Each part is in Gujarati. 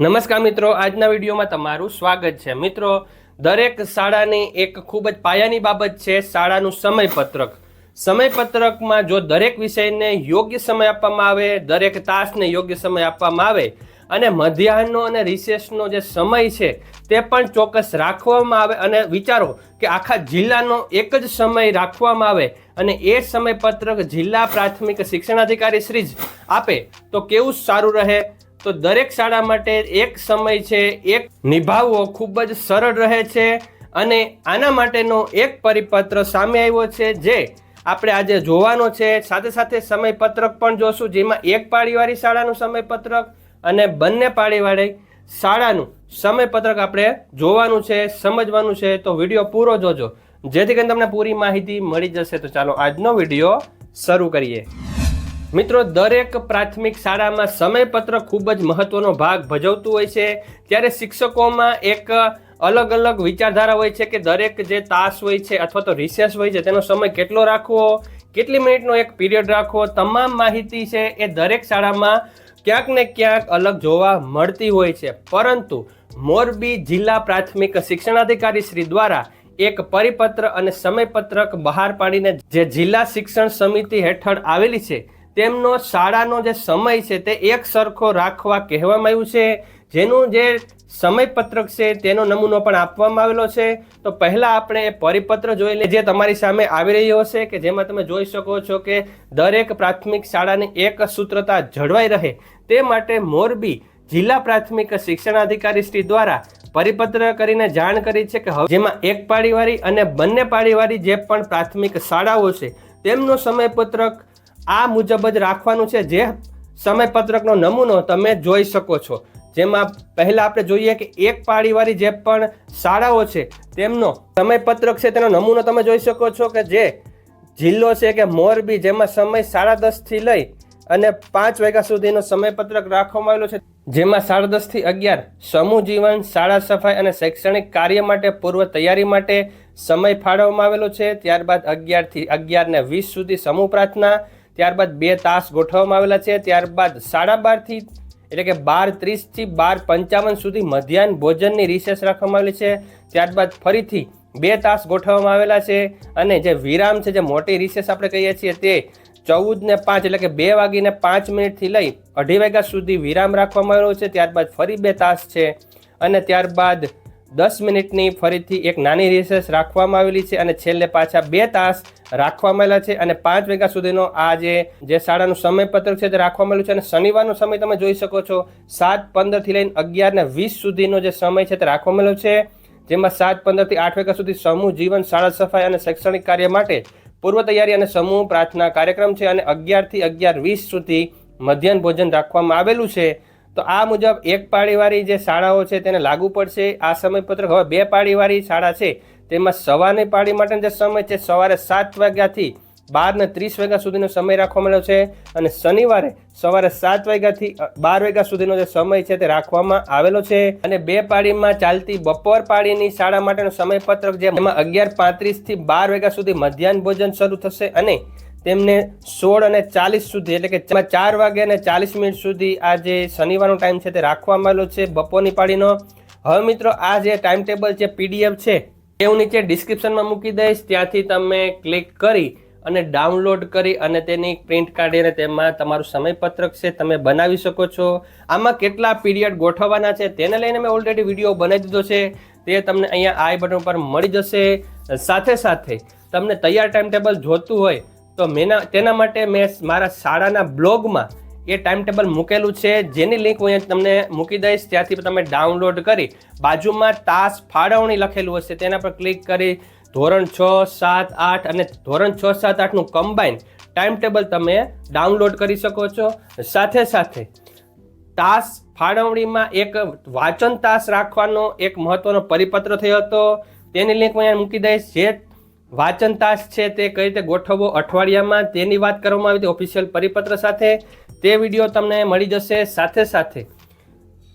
નમસ્કાર મિત્રો, આજના વિડીયોમાં તમારું સ્વાગત છે. મિત્રો, દરેક શાળાની એક ખૂબ જ પાયાની બાબત છે, શાળાનું સમયપત્રક. સમયપત્રકમાં જો દરેક વિષયને યોગ્ય સમય આપવામાં આવે, દરેક તાસને યોગ્ય સમય આપવામાં આવે, અને મધ્યાહનનો અને રિસેસનો જે સમય છે, તે પણ ચોક્કસ રાખવામાં આવે, અને વિચારો કે આખા જિલ્લાનો એક જ સમય રાખવામાં આવે, અને એ સમયપત્રક જિલ્લા પ્રાથમિક શિક્ષણાધિકારી શ્રી જ આપે, તો કેવું સારું રહે? તો દરેક શાળા માટે એક સમય છે, એક નિભાવવો ખૂબ જ સરળ રહે છે અને આના માટેનો એક પરિપત્ર સામે આવ્યો છે જે આપણે આજે જોવાનો છે. સાથે સાથે સમયપત્રક પણ જોશું, જેમાં એક પાળીવાળી શાળાનું સમયપત્રક અને બંને પાળીવાળી શાળાનું સમયપત્રક આપણે જોવાનું છે, સમજવાનું છે. તો વીડિયો પૂરો જોજો. જેથી કરીને તમને પૂરી માહિતી મળી જશે. તો ચાલો આજનો વીડિયો શરૂ કરીએ. મિત્રો, દરેક પ્રાથમિક શાળામાં સમયપત્ર ખૂબ જ મહત્વનો ભાગ ભજવતું હોય છે. ત્યારે શિક્ષકોમાં એક અલગ અલગ વિચારધારા હોય છે કે દરેક જે તાસ હોય છે અથવા તો રિસેસ હોય છે, તેનો સમય કેટલો રાખવો, કેટલી મિનિટનો એક પીરિયડ રાખવો, તમામ માહિતી છે એ દરેક શાળામાં ક્યાંક ને ક્યાંક અલગ જોવા મળતી હોય છે. પરંતુ મોરબી જિલ્લા પ્રાથમિક શિક્ષણાધિકારી શ્રી દ્વારા એક પરિપત્ર અને સમયપત્રક બહાર પાડીને જે જિલ્લા શિક્ષણ સમિતિ હેઠળ આવેલી છે તેમનો શાળાનો જે સમય છે તે એક સરખો રાખવા કહેવામાં આવ્યું છે. જેનું જે સમયપત્રક છે તેનો નમૂનો પણ આપવામાં આવેલો છે. તો પહેલાં આપણે એ પરિપત્ર જોઈ લઈએ, જે તમારી સામે આવી રહ્યો હશે કે જેમાં તમે જોઈ શકો છો કે દરેક પ્રાથમિક શાળાની એક સૂત્રતા જળવાઈ રહે. તે માટે મોરબી જિલ્લા પ્રાથમિક શિક્ષણાધિકારી શ્રી દ્વારા પરિપત્ર કરીને જાણ કરી છે કે જેમાં એક પાળીવાળી અને બંને પાળીવાળી જે પણ પ્રાથમિક શાળાઓ છે, તેમનો સમયપત્રક આ મુજબ જ રાખવાનું છે જે સમયપત્રકનો નમૂનો તમે જોઈ શકો છો. જેમાં પહેલાં આપણે જોઈએ કે એક પાળીવાળી જે પણ શાળાઓ છે, તેમનો સમયપત્રક છે, તેનો નમૂનો તમે જોઈ શકો છો કે જે જિલ્લો છે કે મોરબી, જેમાં સમય સાડા દસથી લઈ અને પાંચ વાગ્યા સુધીનો સમયપત્રક રાખવામાં આવેલો છે. જેમાં સાડા દસથી અગિયાર સમૂહ જીવન, શાળા સફાઈ અને શૈક્ષણિક કાર્ય માટે પૂર્વ તૈયારી માટે સમય ફાળવવામાં આવેલો છે. ત્યારબાદ અગિયારથી અગિયાર ને વીસ સુધી સમૂહ પ્રાર્થના ત્યારબાદ બે તાસ ગોઠવવામાં આવેલા છે. ત્યારબાદ સાડા બારથી એટલે કે બાર ત્રીસથી બાર પંચાવન સુધી મધ્યાહન ભોજનની રિસેસ રાખવામાં આવેલી છે. ત્યારબાદ ફરીથી બે તાસ ગોઠવવામાં આવેલા છે અને જે વિરામ છે, જે મોટી રિસેસ આપણે કહીએ છીએ તે ચૌદ ને પાંચ એટલે કે બે વાગીને પાંચ મિનિટથી લઈ અઢી વાગ્યા સુધી વિરામ રાખવામાં આવેલો છે. ત્યારબાદ ફરી બે તાસ છે અને ત્યારબાદ દસ મિનિટની ફરીથી એક નાની રિસેસ રાખવામાં આવેલી છે અને છેલ્લે પાછા બે તાસ રાખવામાં આવેલા છે અને પાંચ વાગ્યા સુધીનો આ જે જે શાળાનું સમયપત્રક છે તે રાખવામાં આવેલું છે અને શનિવારનો સમય તમે જોઈ શકો છો, સાત પંદરથી લઈને અગિયાર ને વીસ સુધીનો જે સમય છે તે રાખવામાં આવેલો છે. જેમાં સાત પંદરથી આઠ વાગ્યા સુધી સમૂહ જીવન, શાળા સફાઈ અને શૈક્ષણિક કાર્ય માટે પૂર્વ તૈયારી અને સમૂહ પ્રાર્થના કાર્યક્રમ છે અને અગિયારથી અગિયાર વીસ સુધી મધ્યાહન ભોજન રાખવામાં આવેલું છે. તો આ મુજબ એક પાળીવાળી જે શાળાઓ છે તેને લાગુ પડશે. આ સમયપત્રક હવે બે પાળીવાળી શાળા છે. તેમાં સવારની પાળી માટેનો જે સમય છે સવારે સાત વાગ્યાથી બાર ને ત્રીસ વાગ્યા સુધીનો સમય રાખવામાં આવ્યો છે અને શનિવારે સવારે સાત વાગ્યાથી બાર વાગ્યા સુધીનો જે સમય છે તે રાખવામાં આવેલો છે. અને બે પાળીમાં ચાલતી બપોર પાળીની શાળા માટેનો સમયપત્રક જેમાં અગિયાર પાંત્રીસથી બાર વાગ્યા સુધી મધ્યાહન ભોજન શરૂ થશે અને તેમને સોળ અને ચાલીસ સુધી, એટલે કે ચાર વાગે અને ચાલીસ મિનિટ સુધી આ જે શનિવારનો ટાઈમ છે તે રાખવામાં આવેલો છે બપોરની પાળીનો. હવે મિત્રો, આ જે ટાઈમ ટેબલ છે પીડીએફ છે, એ હું નીચે ડિસ્ક્રિપ્શનમાં મૂકી દઈશ. ત્યાંથી તમે ક્લિક કરી અને ડાઉનલોડ કરી અને તેની પ્રિન્ટ કાઢીને તેમાં તમારું સમયપત્રક છે, તમે બનાવી શકો છો. આમાં કેટલા પીરિયડ ગોઠવવાના છે, તેને લઈને મેં ઓલરેડી વીડિયો બનાવી દીધો છે. તે તમને અહીંયા આઈ બટન પર મળી જશે. સાથે સાથે તમને તૈયાર ટાઈમ ટેબલ જોતું હોય તો મેના તેના માટે મેં મારા શાળાના બ્લોગમાં એ ટાઈમ ટેબલ મૂકેલું છે. જેની લિંક હું અહીંયા તમને મૂકી દઈશ. ત્યાંથી તમે ડાઉનલોડ કરી બાજુમાં તાસ ફાળવણી લખેલું હશે. તેના પર ક્લિક કરી ધોરણ છ, સાત, આઠ અને ધોરણ છ, સાત આઠનું કમ્બાઈન ટાઈમ ટેબલ તમે ડાઉનલોડ કરી શકો છો. સાથે સાથે તાસ ફાળવણીમાં એક વાંચન તાસ રાખવાનો એક મહત્વનો પરિપત્ર થયો હતો. તેની લિંક હું અહીંયા મૂકી દઈશ. જે વાંચન તાસ છે તે કઈ રીતે ગોઠવવો અઠવાડિયામાં તેની વાત કરવામાં આવી હતી ઓફિશિયલ પરિપત્ર સાથે. તે વીડિયો તમને મળી જશે સાથે સાથે.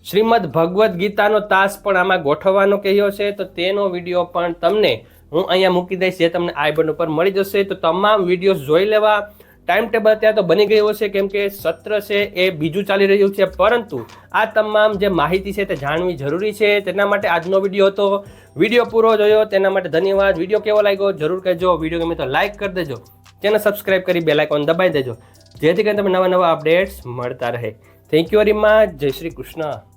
શ્રીમદ ભગવદ્ ગીતાનો તાસ પણ આમાં ગોઠવવાનો કહ્યો છે, તો તેનો વીડિયો પણ તમને હું અહીંયા મૂકી દઈશ, જે તમને આઈ બટન ઉપર મળી જશે. તો તમામ વિડીયોઝ જોઈ લેવા. ટાઈમ ટેબલ અત્યારે તો બની ગયું હશે, કેમ કે સત્ર છે એ બીજું ચાલી રહ્યું છે, પરંતુ આ તમામ જે માહિતી છે તે જાણવી જરૂરી છે. તેના માટે આજનો વીડિયો હતો. વીડિયો પૂરો જોયો, તેના માટે ધન્યવાદ. વીડિયો કેવો લાગ્યો જરૂર કહેજો. વીડિયો ગમે તો લાઈક કરી દેજો. ચેનલ સબસ્ક્રાઇબ કરી બેલ આઇકોન દબાવી દેજો. જેથી કરીને તમે નવા નવા અપડેટ્સ મળતા રહે. થેન્ક યુ વેરી મચ જય શ્રી કૃષ્ણ.